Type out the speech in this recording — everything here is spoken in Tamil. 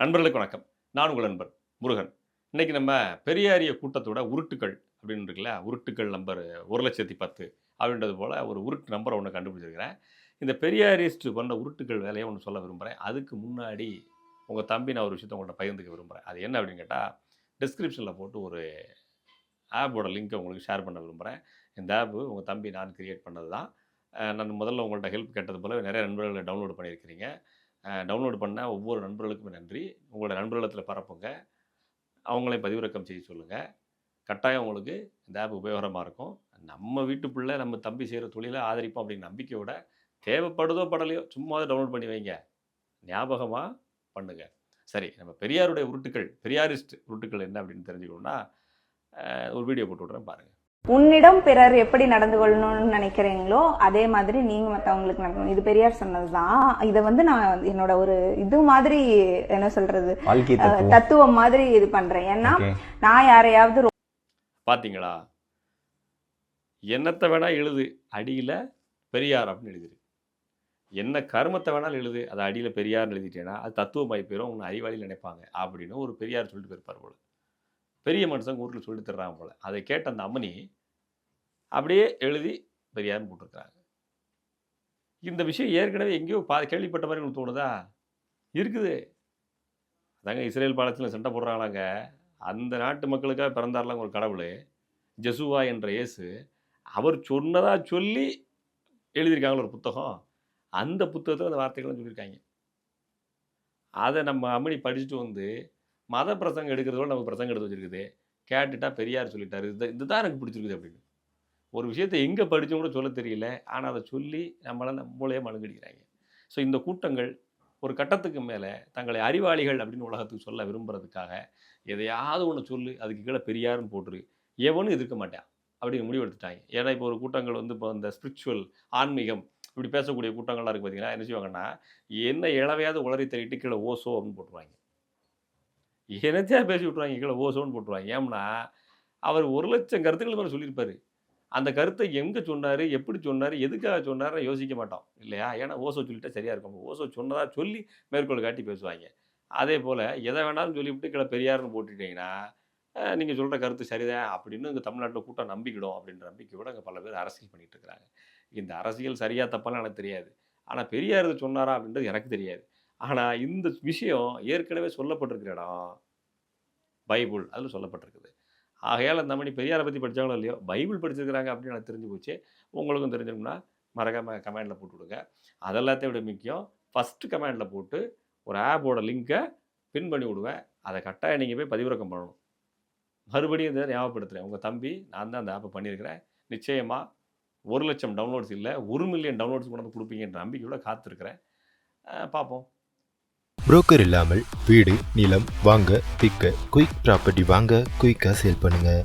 நண்பர்களுக்கு வணக்கம். நான் உங்கள் நண்பர் முருகன். இன்னைக்கு நம்ம பெரியாரிய கூட்டத்தோட உருட்டுக்கள் அப்படின்னு இருக்குல்ல உருட்டுக்கள் நம்பர் ஒரு லட்சத்தி பத்து அப்படின்றது போல் ஒரு உருட்டு நம்பரை ஒன்று கண்டுபிடிச்சிருக்கிறேன். இந்த பெரியாரிஸ்ட் பண்ண உருட்டுக்கள் வேலையை ஒன்று சொல்ல விரும்புகிறேன் அதுக்கு முன்னாடி உங்கள் தம்பி நான் ஒரு விஷயத்த உங்கள்கிட்ட பகிர்ந்துக்க விரும்புகிறேன் அது என்ன அப்படின்னு கேட்டால் டிஸ்கிரிப்ஷனில் போட்டு ஒரு ஆப்போட லிங்க்கை உங்களுக்கு ஷேர் பண்ண விரும்புகிறேன் இந்த ஆப்பு உங்கள் தம்பி நான் கிரியேட் பண்ணது தான் நான் முதல்ல உங்கள்கிட்ட ஹெல்ப் கேட்டது போல் நிறைய நண்பர்களை டவுன்லோட் பண்ணியிருக்கிறீங்க. டவுன்லோட் பண்ண ஒவ்வொரு நண்பர்களுக்கும் நன்றி. உங்களோட நண்பர்களிடத்தில் பரப்புங்க. அவங்களையும் பதிவிறக்கம் செய்ய சொல்லுங்கள் கட்டாயம் உங்களுக்கு இந்த ஆப் உபயோகரமாக இருக்கும். நம்ம வீட்டு பிள்ளை நம்ம தம்பி செய்கிற தொழிலை ஆதரிப்போம் அப்படிங்கிற நம்பிக்கையோட தேவைப்படுதோ படலையோ சும்மா டவுன்லோட் பண்ணி வைங்க. ஞாபகமாக பண்ணுங்க. சரி நம்ம பெரியாருடைய உருட்டுக்கள் பெரியாரிஸ்ட் உருட்டுக்கள் என்ன அப்படின்னு தெரிஞ்சுக்கணும்னா ஒரு வீடியோ போட்டு விட்றேன் பாருங்கள் உன்னிடம் பிறர் எப்படி நடந்து கொள்ளணும்னு நினைக்கிறீங்களோ அதே மாதிரி நீங்க மத்தவங்களுக்கு நடக்கணும் இது பெரியார் சொன்னதுதான். இதை வந்து நான் என்னோட ஒரு இது மாதிரி என்ன சொல்றது தத்துவம். மாதிரி இது பண்றேன். ஏன்னா. நான் யாரையாவது ரொம்ப பார்த்தீங்களா என்னத்தை வேணா எழுது அடியில் பெரியார் அப்படின்னு எழுதிரு. என்ன கருமத்தை வேணாலும் எழுது அது அடியில் பெரியார்னு எழுதிட்டேன்னா அது தத்துவமாய் போயிடும் உன்னை அறிவாளியில் நினைப்பாங்க அப்படின்னு ஒரு பெரியார் சொல்லிட்டு போயிருப்பார் போல. பெரிய மனுஷங்க ஊரில் சொல்லிட்டு தர்றாங்க போல. அதை கேட்ட அந்த அம்மனி அப்படியே எழுதி பெரியார்னு போட்டிருக்கிறாங்க. இந்த விஷயம் ஏற்கனவே எங்கேயோ பா கேள்விப்பட்ட மாதிரி உங்களுக்கு தோணுதா? இருக்குது. அதாங்க இஸ்ரேல் பாலத்தில் சண்டை போடுறாங்களாங்க. அந்த நாட்டு மக்களுக்காக பிறந்தார்லாம் ஒரு கடவுள் ஜெசுவா என்ற இயேசு. அவர் சொன்னதாக சொல்லி எழுதியிருக்காங்களோ ஒரு புத்தகம். அந்த புத்தகத்தில் அந்த வார்த்தைகளும் சொல்லியிருக்காங்க. அதை நம்ம அம்மனி படிச்சுட்டு வந்து மத பிரசங்கம் எடுக்கிறதோட நமக்கு பிரசங்கம் எடுத்து வச்சிருக்குது. கேட்டுட்டா பெரியார் சொல்லிட்டாரு. இது இதுதான் எனக்கு பிடிச்சிருக்குது அப்படின்னு. ஒரு விஷயத்தை எங்கே படித்தோம் கூட சொல்ல தெரியல. ஆனால் அதை சொல்லி நம்மளை மூளையை மழுங்கடிக்கிறாங்க. ஸோ இந்த கூட்டங்கள் ஒரு கட்டத்துக்கு மேலே தங்களை அறிவாளிகள் அப்படின்னு உலகத்துக்கு சொல்ல விரும்புகிறதுக்காக எதையாவது ஒன்று சொல்லு அதுக்கு கீழே பெரியாருன்னு போட்டுரு. எவனும் எதிர்க்க மாட்டான் அப்படின்னு முடிவெடுத்துட்டாங்க. ஏன்னா இப்போ ஒரு கூட்டங்கள் வந்து இப்போ இந்த ஸ்பிரிச்சுவல் ஆன்மீகம் இப்படி பேசக்கூடிய கூட்டங்கள்லாம் இருக்குது பார்த்தீங்கன்னா என்ன செய்வாங்கன்னா என்ன இளவையாவது உளறி தள்ளிட்டு கீழே ஓசோ அப்படின்னு போட்டுருவாங்க. என்னத்தையா பேசி விட்ருவாங்க கீழே ஓசோன்னு போட்டுருவாங்க. ஏம்னா அவர் ஒரு லட்சம் கருத்துக்கள் மேலே சொல்லியிருப்பார். அந்த கருத்தை எங்கே சொன்னார்? எப்படி சொன்னார்? எதுக்காக சொன்னார்னு யோசிக்க மாட்டோம். இல்லையா? ஏன்னா ஓசோ சொல்லிட்டா சரியாக இருக்கும். ஓசோ சொன்னதாக சொல்லி மேற்கோள் காட்டி பேசுவாங்க. அதே போல் எதை வேணாலும் சொல்லிவிட்டு கிட பெரியார்னு போட்டுட்டீங்கன்னா நீங்கள் சொல்கிற கருத்து சரிதான் அப்படின்னு இங்கே தமிழ்நாட்டில் கூட்டம் நம்பிக்கிடும் அப்படின்ற நம்பிக்கையோட அங்கே பல பேர் அரசியல் பண்ணிகிட்டு இருக்கிறாங்க. இந்த அரசியல் சரியாக தப்பாலாம் எனக்கு தெரியாது. ஆனால் பெரியார் இது சொன்னாரா அப்படின்றது எனக்கு தெரியாது. ஆனால் இந்த விஷயம் ஏற்கனவே சொல்லப்பட்டிருக்கிற இடம் பைபிள் அதில் சொல்லப்பட்டிருக்குது. ஆகையால் அந்த மணி பெரியாரை பற்றி படித்தாங்களோ இல்லையோ பைபிள் படிச்சிருக்கிறாங்க அப்படின்னு எனக்கு தெரிஞ்சு போச்சு. உங்களுக்கும் தெரிஞ்சிருக்கும்னா மறக்காமல் கமெண்டில் போட்டு விடுங்க. அதெல்லாத்தையும் விட முக்கியம் ஃபஸ்ட்டு கமெண்டில் போட்டு ஒரு ஆப்போட லிங்க்கை பின் பண்ணி விடுவேன் அதை கட்டாயம் நீங்கள் போய் பதிவிறக்கம் பண்ணணும். மறுபடியும் இதை ஞாபகப்படுத்துகிறேன் உங்கள் தம்பி நான் தான் அந்த ஆப்பை பண்ணியிருக்கிறேன். நிச்சயமாக ஒரு லட்சம் டவுன்லோட்ஸ் இல்லை ஒரு மில்லியன் டவுன்லோட்ஸ் கொண்டு வந்து கொடுப்பீங்கன்ற நம்பிக்கையோட காத்திருக்கிறேன். பார்ப்போம். புரோக்கர் இல்லாமல் வீடு நிலம் வாங்க விற்க குயிக் ப்ராப்பர்ட்டி வாங்க குயிக்காக சேல் பண்ணுங்கள்